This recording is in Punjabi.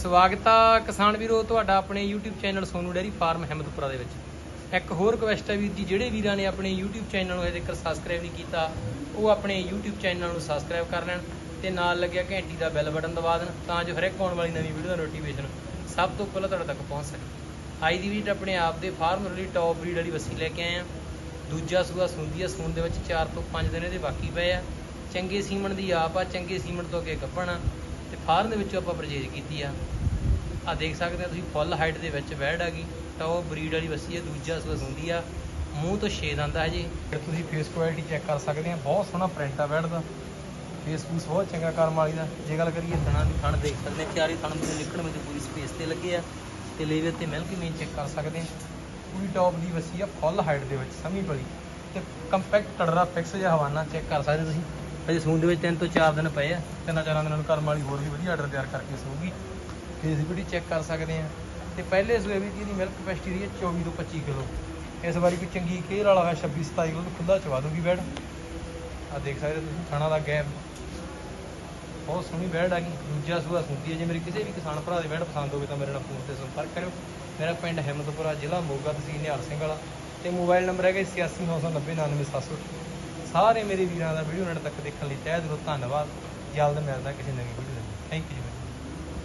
ਸਵਾਗਤ ਆ ਕਿਸਾਨ ਵੀਰੋ, ਤੁਹਾਡਾ ਆਪਣੇ YouTube channel Sonu dairy farm Himmatpura ਦੇ ਵਿੱਚ। ਇੱਕ ਹੋਰ ਰਿਕਵੈਸਟ ਹੈ ਵੀਰ ਜੀ, ਜਿਹੜੇ ਵੀਰਾਂ ਨੇ ਆਪਣੇ YouTube ਚੈਨਲ ਨੂੰ ਹਜੇ ਤੱਕ ਸਬਸਕ੍ਰਾਈਬ ਨਹੀਂ ਕੀਤਾ, ਉਹ ਆਪਣੇ YouTube ਚੈਨਲ ਨੂੰ ਸਬਸਕ੍ਰਾਈਬ ਕਰ ਲੈਣ ਤੇ ਨਾਲ ਲੱਗਿਆ ਘੰਟੀ ਦਾ ਬੈਲ ਬਟਨ ਦਬਾ ਦੇਣ, ਤਾਂ ਜੋ ਹਰ ਇੱਕ ਆਉਣ ਵਾਲੀ ਨਵੀਂ ਵੀਡੀਓ ਦਾ ਨੋਟੀਫਿਕੇਸ਼ਨ ਸਭ ਤੋਂ ਪਹਿਲਾਂ ਤੁਹਾਡੇ ਤੱਕ ਪਹੁੰਚ ਸਕੇ। ਅੱਜ ਦੀ ਵੀਡੀਓ ਆਪਣੇ ਆਪ ਦੇ ਫਾਰਮ ਲਈ ਟੌਪ ਬਰੀਡ ਵਾਲੀ ਵੱਸੀ ਲੈ ਕੇ ਆਏ ਆ। ਦੂਜਾ ਸੂਆ ਸੁੰਦੀ ਆ ਸੂਣ ਦੇ ਵਿੱਚ 4 ਤੋਂ 5 ਦਿਨ ਇਹਦੇ ਬਾਕੀ ਪਏ ਆ। ਚੰਗੇ ਸੀਮਣ ਦੀ ਆਪ ਆ, ਚੰਗੇ ਸੀਮਣ ਤੋਂ ਅੱਗੇ ਕੱਪਣ ਆ। ਤੇ ਫਾਰਮ ਦੇ ਵਿੱਚੋਂ ਆਪਾਂ ਪਰਚੇਜ ਕੀਤੀ ਆ। ਆ ਦੇਖ ਸਕਦੇ ਆ ਤੁਸੀਂ ਫੁੱਲ ਹਾਈਟ ਦੇ ਵਿੱਚ ਵੈੜ ਆ ਗਈ। ਟੌਪ ਬਰੀਡ ਵਾਲੀ ਵੱਸੀ ਆ, ਦੂਜਾ ਸੂਆ ਸੁੰਦੀ ਆ। ਮੂੰਹ ਤੋਂ ਛੇਦ ਆਂਦਾ ਜੀ। ਤੁਸੀਂ ਫੇਸ ਕੁਆਲਿਟੀ ਚੈੱਕ ਕਰ ਸਕਦੇ ਆ। ਬਹੁਤ ਸੋਹਣਾ ਪ੍ਰਿੰਟ ਆ ਵੈੜ ਦਾ। ਫੇਸ ਫੂਸ ਬਹੁਤ ਚੰਗਾ ਕਰਮ ਵਾਲੀ ਦਾ। ਜੇ ਗੱਲ ਕਰੀਏ ਥਣਾ ਦੀ ਥਣ ਦੇਖ ਸਕਦੇ ਆ, ਚਾਰੀ ਥਣ ਦੇ ਨਿਕਲਣ ਵਿੱਚ ਪੂਰੀ ਸਪੇਸ ਤੇ ਲੱਗੇ ਆ। ਤੇ ਲੇਵੇ ਤੇ ਮਿਲਕ ਮੇਨ ਚੈੱਕ ਕਰ ਸਕਦੇ ਆ। ਪੂਰੀ ਟੌਪ ਦੀ ਵਸੀ ਆ ਫੁੱਲ ਹਾਈਟ ਦੇ ਵਿੱਚ ਸਮੀ ਪਲੀ ਤੇ ਕੰਪੈਕਟ ਟੜਰਾ ਫਿਕਸ ਜਿਹਾ ਹਵਾਨਾ ਚੈੱਕ ਕਰ ਸਕਦੇ ਤੁਸੀਂ। ਅਜੇ ਸੂਨ ਦੇ ਵਿੱਚ ਤਿੰਨ ਤੋਂ ਚਾਰ ਦਿਨ ਪਏ ਆ। ਤਿੰਨਾਂ ਚਾਰਾਂ ਦਿਨਾਂ ਨੂੰ ਕਰਮ ਵਾਲੀ ਹੋਰ ਵੀ ਵਧੀਆ ਆਰਡਰ ਤਿਆਰ ਕਰਕੇ ਸੂਗੀ ਫੀਜ਼ਿਬਿਲਿਟੀ ਚੈੱਕ ਕਰ ਸਕਦੇ ਆ। ਤੇ ਪਹਿਲੇ ਸੂਏ ਵੀ ਇਹਦੀ ਮਿਲਕ ਕਪੈਸਿਟੀ ਰਹੀ ਹੈ 24 ਤੋਂ 25 ਕਿਲੋ। ਇਸ ਵਾਰੀ ਕੋਈ ਚੰਗੀ ਕੇਅਰ ਵਾਲਾ ਹੈ 26 27 ਕਿਲੋ ਖੁੱਲਾ ਚਵਾ ਦੂਗੀ ਬੈਡ ਆ ਦੇਖ ਸਕਦੇ ਹੋ ਤੁਸੀਂ ਥਾਣਾ ਦਾ ਗੈਪ ਬਹੁਤ ਸੋਹਣੀ ਬੈਡ ਆ ਗਈ। ਦੂਜਾ ਸੂਆ ਸੁਣਦੀ ਹੈ। ਜੇ ਮੇਰੇ ਕਿਸੇ ਵੀ ਕਿਸਾਨ ਭਰਾ ਦੀ ਬੈਡ ਪਸੰਦ ਹੋਵੇ ਤਾਂ ਮੇਰੇ ਨਾਲ ਫੋਨ ਤੇ ਸੰਪਰਕ ਕਰਿਓ। ਮੇਰਾ ਪਿੰਡ ਹਿੰਮਤਪੁਰਾ ਜ਼ਿਲ੍ਹਾ ਮੋਗਾ ਤਹਿਸੀਲ ਨਿਹਾਲ ਸਿੰਘ ਵਾਲਾ। ਤੇ ਮੋਬਾਈਲ ਨੰਬਰ ਹੈਗਾ 8699099700 ਸਾਰੇ ਮੇਰੇ ਵੀਰਾਂ ਦਾ ਵੀਡੀਓ ਨੇੜ ਤੱਕ ਦੇਖਣ ਲਈ ਤਹਿ ਦਿਲੋਂ ਧੰਨਵਾਦ। ਜਲਦ ਮਿਲਦਾ ਕਿਸੇ ਨਵੀਂ ਵੀਡੀਓ ਦੇ ਥੈਂਕ ਯੂ